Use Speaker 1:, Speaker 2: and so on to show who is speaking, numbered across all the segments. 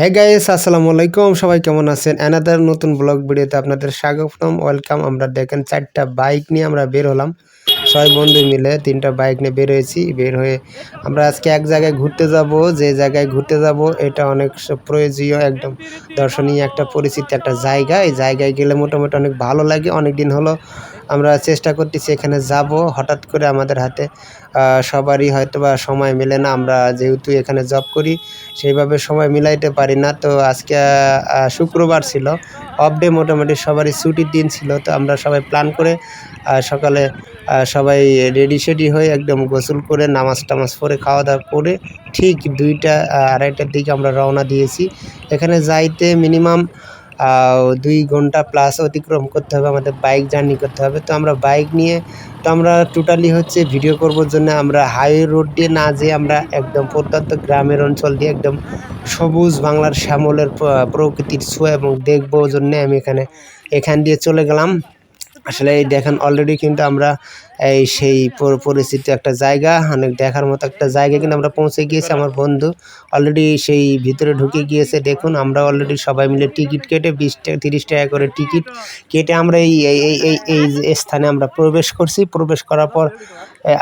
Speaker 1: হ্যাঁ গাইস আসসালামু আলাইকুম। সবাই কেমন আছেন? অ্যানাদার নতুন ব্লগ ভিডিওতে আপনাদের স্বাগতম। ওয়েলকাম আমরা দেখেন চারটা বাইক নিয়ে আমরা বের হলাম। ছয় বন্ধু মিলে তিনটা বাইক নিয়ে বের হয়েছি। বের হয়ে আমরা আজকে এক জায়গায় ঘুরতে যাব। যে জায়গায় ঘুরতে যাব, এটা অনেক প্রয়োজনীয়, একদম দর্শনীয় একটা পরিচিত একটা জায়গা। এই জায়গায় গেলে মোটামুটি অনেক ভালো লাগে। অনেক দিন হলো আমরা চেষ্টা করতেছি এখানে যাব। হঠাৎ করে আমাদের হাতে সবারই হয়তো বা সময় মেলে না। আমরা যেহেতু এখানে জব করি, সেইভাবে সময় মিলাইতে পারি না। তো আজকে শুক্রবার ছিল। অফ ডে মোটামুটি সবারই ছুটির দিন ছিল। তো আমরা সবাই প্ল্যান করে সকালে সবাই রেডি সেডি হয়ে একদম গোসল করে নামাজ টামাজ পরে খাওয়া দাওয়া করে ঠিক দুইটা আড়াইটার দিকে আমরা রওনা দিয়েছি। এখানে যাইতে মিনিমাম দুই ঘণ্টা প্লাস অতিক্রম করতে হবে, আমাদের বাইক জার্নি করতে হবে। তো আমরা বাইক নিয়ে, তো আমরা টোটালি হচ্ছে ভিডিও করবার জন্য আমরা হাইওয়ে রোড দিয়ে না যেয়ে আমরা একদম প্রত্যন্ত গ্রামের অঞ্চল দিয়ে একদম সবুজ বাংলার শ্যামলের প্রকৃতির ছোঁয়া এবং দেখব জন্যে আমি এখানে, এখান দিয়ে চলে গেলাম। আসলে এই দেখেন অলরেডি কিন্তু আমরা এই সেই পর- পরিচিত একটা জায়গা, অনেক দেখার মতো একটা জায়গা কিন্তু আমরা পৌঁছে গিয়েছি আমার বন্ধু। অলরেডি সেই ভিতরে ঢুকে গিয়েছে, দেখুন, আমরা অলরেডি সবাই মিলে টিকিট কেটে বিশ টাকা, তিরিশ টাকা করে টিকিট কেটে আমরা এই এই এই এই স্থানে আমরা প্রবেশ করছি। প্রবেশ করার পর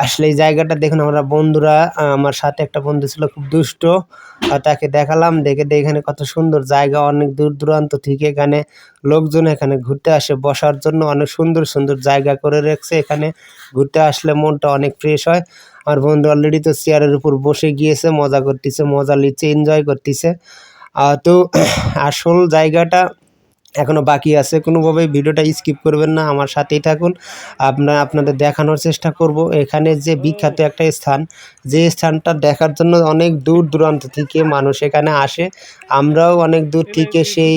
Speaker 1: আসলে এই জায়গাটা দেখুন, আমরা বন্ধুরা আমার সাথে একটা বন্ধু ছিল, খুব দুষ্ট। তাকে দেখালাম, দেখে দেখে এখানে কত সুন্দর জায়গা, অনেক দূর দূরান্ত থেকে এখানে লোকজন এখানে ঘুরতে আসে, বসার জন্য অনেক সুন্দর সুন্দর সুন্দর জায়গা করে রেখেছে। এখানে ঘুরতে আসলে মনটা অনেক ফ্রেশ হয়। আমার বন্ধু অলরেডি তো চেয়ারের উপর বসে গিয়েছে, মজা করতেছে, মজা নিচ্ছে এনজয় করতেছে। তো আসল জায়গাটা এখনও বাকি আছে। কোনোভাবেই ভিডিওটা স্কিপ করবেন না। আমার সাথেই থাকুন। আপনার আপনাদের দেখানোর চেষ্টা করব। এখানে যে বিখ্যাত একটা স্থান, যে স্থানটা দেখার জন্য অনেক দূর দূরান্ত থেকে মানুষ এখানে আসে। আমরাও অনেক দূর থেকে সেই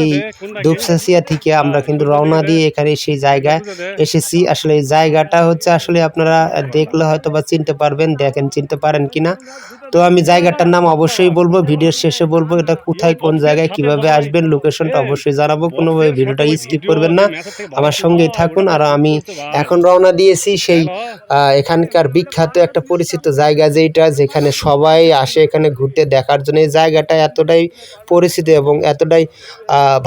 Speaker 1: দুপসাসিয়া থেকে আমরা কিন্তু রওনা দিয়ে এখানে সেই জায়গায় এসেছি। আসলে এই জায়গাটা হচ্ছে আসলে আপনারা দেখলে হয়তো বা চিনতে পারবেন, দেখেন, চিনতে পারেন কিনা। তো আমি জায়গাটার নাম অবশ্যই বলব, ভিডিওর শেষে বলব এটা কোথায়, কোন জায়গায়, কীভাবে আসবেন লোকেশনটা অবশ্যই জানাব, কোনোভাবে ভিডিওটা স্কিপ করবেন না। আমার সঙ্গেই থাকুন আর আমি এখন রওনা দিয়েছি সেই এখানকার বিখ্যাত একটা পরিচিত জায়গা যেটা যেখানে সবাই আসে এখানে ঘুরতে দেখার জন্য। এই জায়গাটা এতটাই পরিচিত এবং এতটাই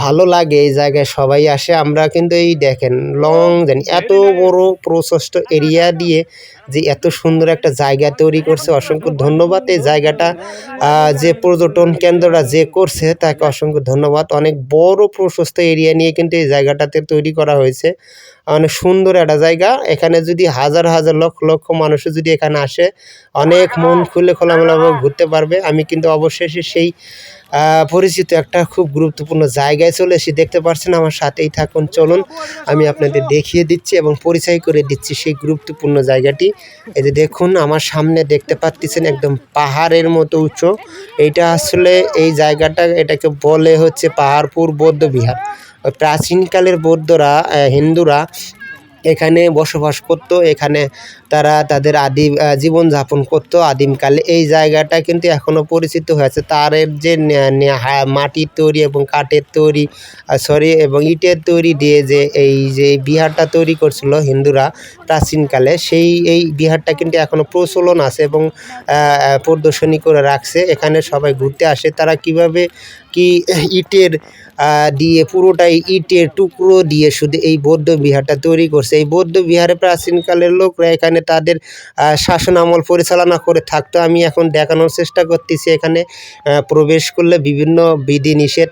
Speaker 1: ভালো লাগে এই জায়গায় সবাই আসে। আমরা কিন্তু এই দেখেন লং জানি এত বড় প্রশস্ত এরিয়া দিয়ে যে এত সুন্দর একটা জায়গা তৈরি করছে, অসংখ্য ধন্যবাদ। এই জায়গাটা যে পর্যটন কেন্দ্রটা যে করছে, তাকে অসংখ্য ধন্যবাদ। অনেক বড় প্রশস্ত এরিয়া নিয়ে কিন্তু এই জায়গাটাতে তৈরি করা হয়েছে। অনেক সুন্দর একটা জায়গা। এখানে যদি হাজার হাজার লক্ষ লক্ষ মানুষ যদি এখানে আসে, অনেক মন খুলে খোলামেলাভাবে ঘুরতে পারবে। আমি কিন্তু অবশেষে সেই পরিচিত একটা খুব গুরুত্বপূর্ণ জায়গায় চলে এসে দেখতে পাচ্ছেন আমার সাথেই থাকুন, চলুন। আমি আপনাদের দেখিয়ে দিচ্ছি এবং পরিচয় করে দিচ্ছি সেই গুরুত্বপূর্ণ জায়গাটি। এই যে দেখুন, আমার সামনে দেখতে পাচ্ছেন একদম পাহাড়ের মতো উঁচু। এইটা আসলে এই জায়গাটা, এটাকে বলে হচ্ছে পাহাড়পুর বৌদ্ধবিহার। প্রাচীনকালের বৌদ্ধরা হিন্দুরা এখানে বসবাস করত, এখানে তারা তাদের আদি জীবনযাপন করতো আদিমকালে। এই জায়গাটা কিন্তু এখনও পরিচিত হয়েছে। তারের যে মাটির তৈরি এবং কাঠের তৈরি সরি, এবং ইটের তৈরি দিয়ে যে এই যে বিহারটা তৈরি করছিল হিন্দুরা প্রাচীনকালে, সেই, এই বিহারটা কিন্তু এখনও প্রচলন আছে এবং প্রদর্শনী করে রাখছে। এখানে সবাই ঘুরতে আসে। তারা কীভাবে কি ইটের দিয়ে পুরোটাই ইটের টুকরো দিয়ে শুধু এই বৌদ্ধ বিহারটা তৈরি করছে। এই বৌদ্ধ বিহারে প্রাচীনকালের লোকরা এখানে তাদের শাসন আমল পরিচালনা করে থাকতো। আমি এখন দেখানোর চেষ্টা করতেছি এখানে প্রবেশ করলে বিভিন্ন বিধি নিষেধ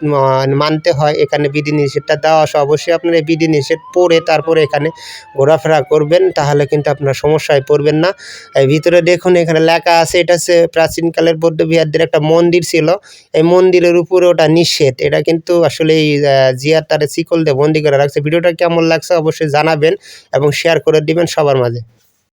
Speaker 1: মানতে হয়। এখানে বিধি নিষেধটা দেওয়া আছে। অবশ্যই আপনার এই বিধি নিষেধ পড়ে তারপরে এখানে ঘোরাফেরা করবেন, তাহলে কিন্তু আপনার সমস্যায় পড়বেন না। ভিতরে দেখুন এখানে লেখা আছে, এটা হচ্ছে প্রাচীনকালের বৌদ্ধ বিহারদের একটা মন্দির ছিল। এই মন্দিরের উপরে ওটা নিষেধ। এটা কিন্তু আসলে এই জিয়ার তারে শিকল দিয়ে বন্দি করে রাখছে। ভিডিওটা কেমন লাগছে অবশ্যই জানাবেন এবং শেয়ার করে দিবেন সবার মাঝে।